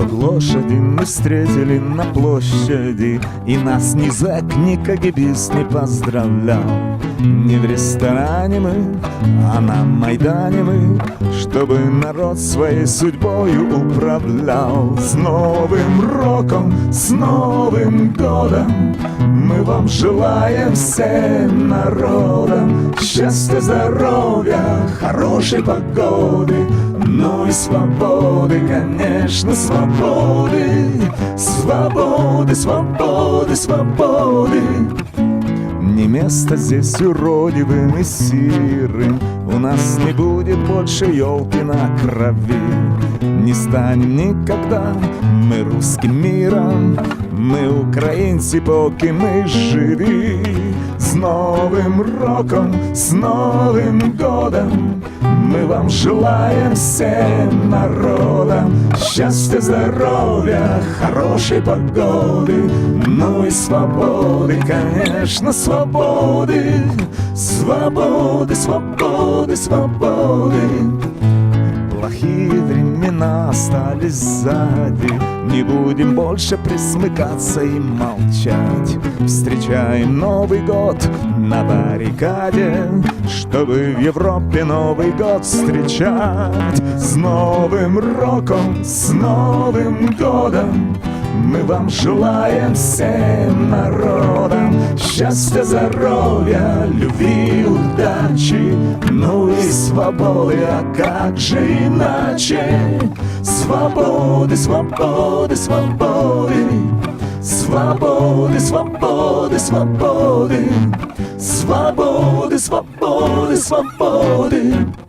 лошади мы встретили на площади И нас ни зэк, ни КГБист не поздравлял. Не в ресторане мы, а на Майдане мы Чтобы народ своей судьбою управлял. С Новым роком, с Новым годом Мы вам желаем всем народам Счастья, здоровья, хорошей погоды свободы, конечно, свободы. Свободы, свободы, свободы. Не место здесь уродивым и сирым. У нас не будет больше елки на крови. Не станем никогда мы русским миром. Мы украинцы, поки мы живы С Новым роком, с Новым годом. Мы вам желаем всем народам Счастья, здоровья, хорошей погоды Ну и свободы, конечно, свободы Свободы, свободы, свободы Плохие времена остались сзади. Не будем больше присмыкаться и молчать. Встречаем Новый год на баррикаде Чтобы в Европе Новый год встречать. С Новым роком, с Новым годом. Мы вам желаем всем народам Счастья, здоровья, любви, удачи Ну и свободы, а как же иначе? Свободы, свободы, свободы Свободы, свободы, свободы Свободы, свободы, свободы